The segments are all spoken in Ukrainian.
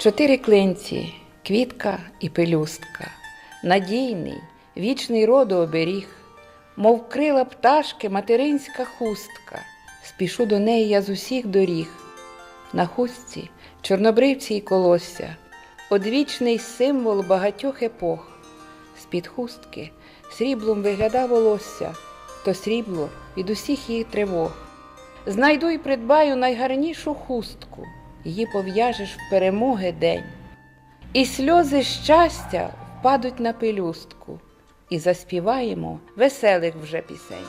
Чотири клинці, квітка і пелюстка, надійний, вічний роду оберіг, мов крила пташки материнська хустка. Спішу до неї я з усіх доріг. На хустці чорнобривці й колосся, одвічний символ багатьох епох. З-під хустки сріблом вигляда волосся, то срібло від усіх її тривог. Знайду й придбаю найгарнішу хустку, її пов'яжеш в перемоги день. І сльози щастя впадуть на пелюстку, і заспіваємо веселих вже пісень.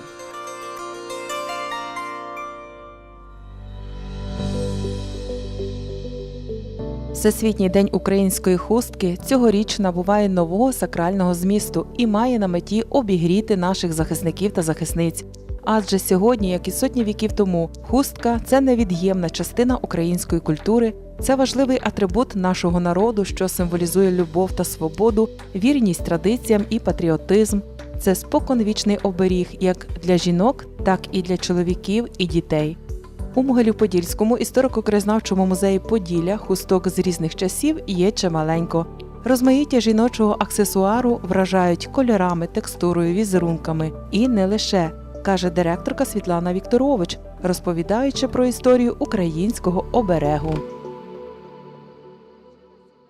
Всесвітній день української хустки цьогоріч набуває нового сакрального змісту і має на меті обігріти наших захисників та захисниць. Адже сьогодні, як і сотні віків тому, хустка це невід'ємна частина української культури, це важливий атрибут нашого народу, що символізує любов та свободу, вірність традиціям і патріотизм. Це споконвічний оберіг як для жінок, так і для чоловіків і дітей. У Могилів-Подільському історико-краєзнавчому музеї Поділля хусток з різних часів є чималенько. Розмаїття жіночого аксесуару вражають кольорами, текстурою, візерунками і не лише, каже директорка Світлана Вікторович, розповідаючи про історію українського оберегу.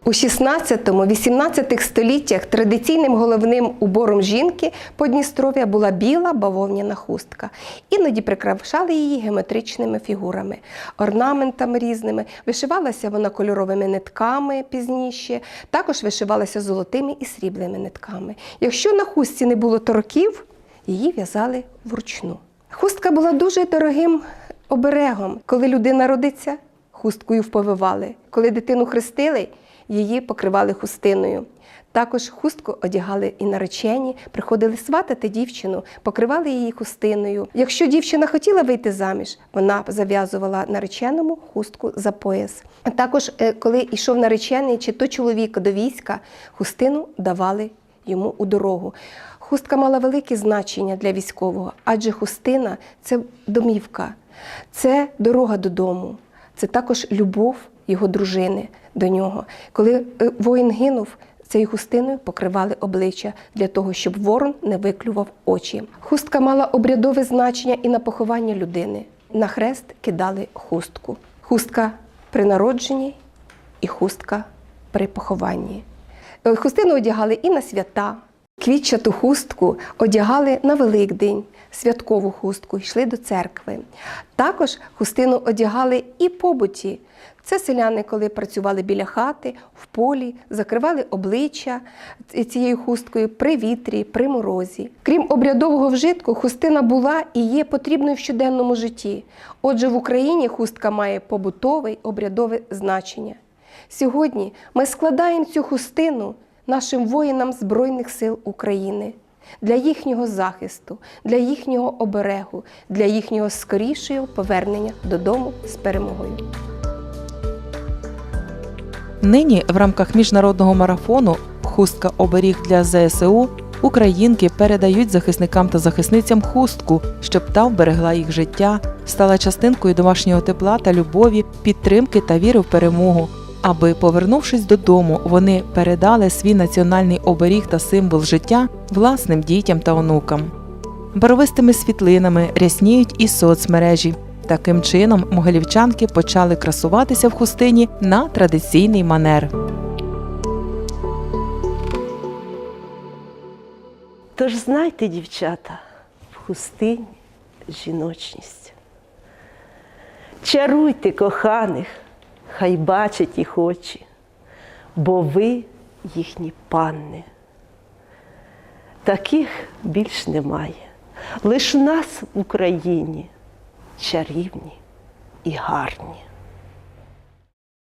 У 16-18 століттях традиційним головним убором жінки Подністров'я була біла бавовняна хустка. Іноді прикрашали її геометричними фігурами, орнаментами різними. Вишивалася вона кольоровими нитками пізніше, також вишивалася золотими і сріблими нитками. Якщо на хустці не було торків, її в'язали вручну. Хустка була дуже дорогим оберегом. Коли людина родиться, хусткою вповивали. Коли дитину хрестили, її покривали хустиною. Також хустку одягали і наречені, приходили сватати дівчину, покривали її хустиною. Якщо дівчина хотіла вийти заміж, вона зав'язувала нареченому хустку за пояс. Також, е, коли йшов наречений чи то чоловік до війська, хустину давали йому у дорогу. Хустка мала велике значення для військового, адже хустина це домівка, це дорога додому, це також любов його дружини до нього. Коли е, воїн гинув, цією хустиною покривали обличчя для того, щоб ворон не виклював очі. Хустка мала обрядове значення і на поховання людини. На хрест кидали хустку. Хустка при народженні і хустка при похованні. Е, Хустину одягали і на свята. Квітчату хустку одягали на Великдень, святкову хустку, йшли до церкви. Також хустину одягали і побуті. Це селяни, коли працювали біля хати, в полі, закривали обличчя цією хусткою при вітрі, при морозі. Крім обрядового вжитку, хустина була і є потрібною в щоденному житті. Отже, в Україні хустка має побутове обрядове значення. Сьогодні ми складаємо цю хустину нашим воїнам Збройних сил України для їхнього захисту, для їхнього оберегу, для їхнього скорішого повернення додому з перемогою. Нині в рамках міжнародного марафону Хустка оберіг для ЗСУ українки передають захисникам та захисницям хустку, щоб та вберегла їх життя, стала частинкою домашнього тепла та любові, підтримки та віри в перемогу. Аби, повернувшись додому, вони передали свій національний оберіг та символ життя власним дітям та онукам. Барвистими світлинами рясніють і соцмережі. Таким чином могилівчанки почали красуватися в хустині на традиційний манер. Тож знайте, дівчата, в хустині жіночність. Чаруйте коханих, хай бачать їх очі, бо ви їхні панни. Таких більш немає. Лиш нас в Україні чарівні і гарні.